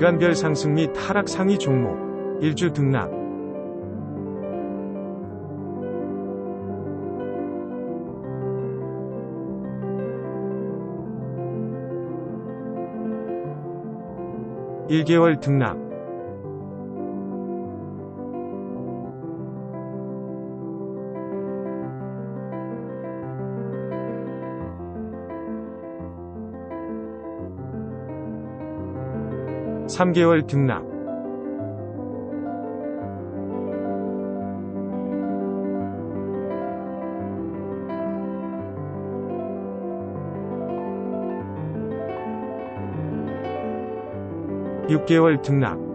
기간별 상승 및 하락 상위 종목 1주 등락. 일개월 등락 3개월 등락. 6개월 등락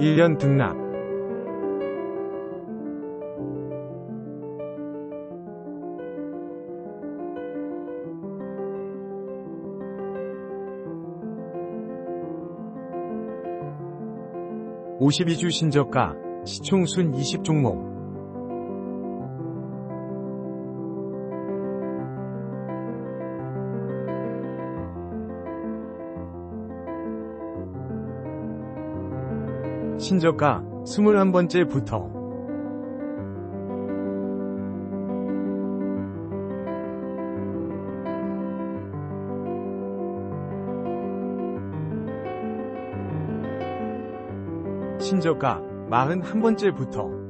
1년 등락. (52주) 신저가 시총순 20종목 신저가 21번째부터. 신저가 41번째부터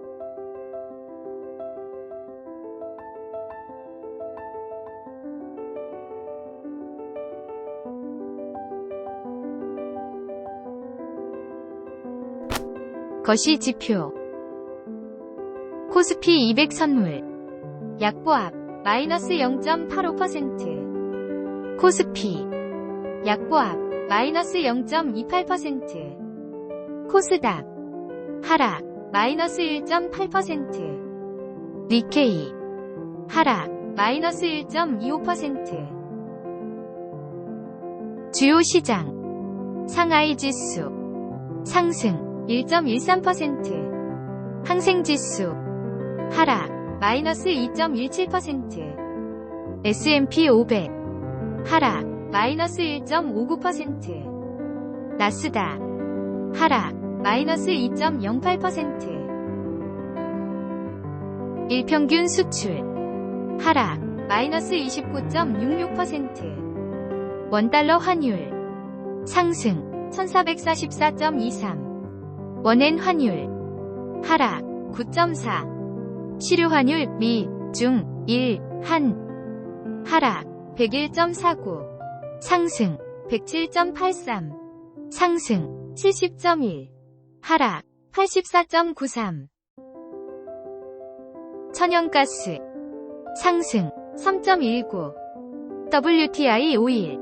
거시 지표. 코스피 200 선물. 약보합 마이너스 0.85% 코스피. 약보합 마이너스 0.28% 코스닥. 하락 마이너스 1.8% 니케이. 하락 마이너스 1.25% 주요 시장. 상하이 지수. 상승 1.13% 항생지수. 하락. 마이너스 2.17% S&P 500 하락. 마이너스 1.59% 나스닥. 하락. 마이너스 2.08% 일평균 수출. 하락. 마이너스 29.66% 원달러 환율. 상승. 1444.23 원엔 환율 하락 9.4 시류 환율 미, 중, 일, 한 하락 101.49 상승 107.83 상승 70.1 하락 84.93 천연가스 상승 3.19 WTI 오일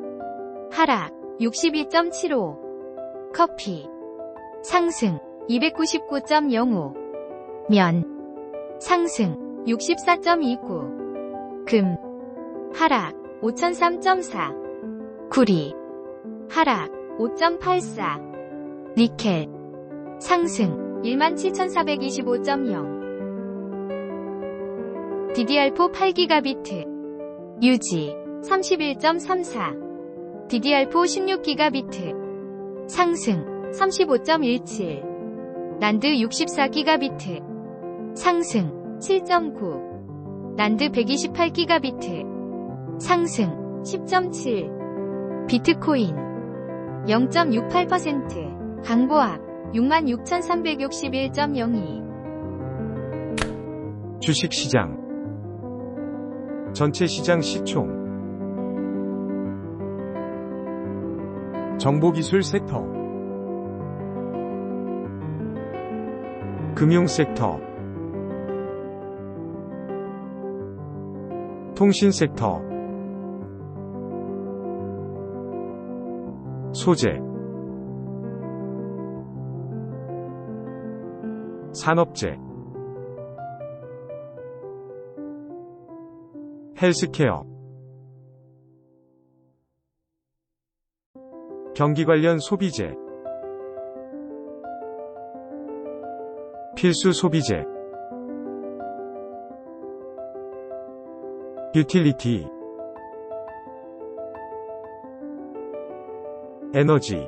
하락 62.75 커피 상승 299.05 면. 상승. 64.29 금. 하락. 5003.4 구리. 하락. 5.84 니켈. 상승. 17,425.0 DDR4 8기가 비트. 유지. 31.34 DDR4 16기가 비트. 상승. 35.17 난드 64기가비트. 상승 7.9 난드 128기가비트. 상승 10.7 비트코인 0.68% 강보합 66,361.02 주식시장. 전체 시장 시총. 정보기술 섹터 금융 섹터 통신 섹터 소재 산업재 헬스케어 경기 관련 소비재 필수 소비재. 유틸리티. 에너지.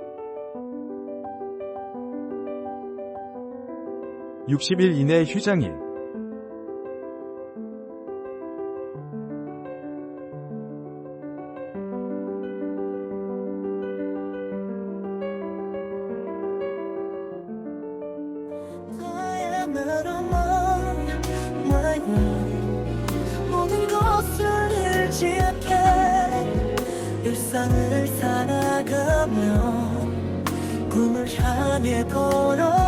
60일 이내 휴장일 일상을 살아가며 꿈을 향해 삶을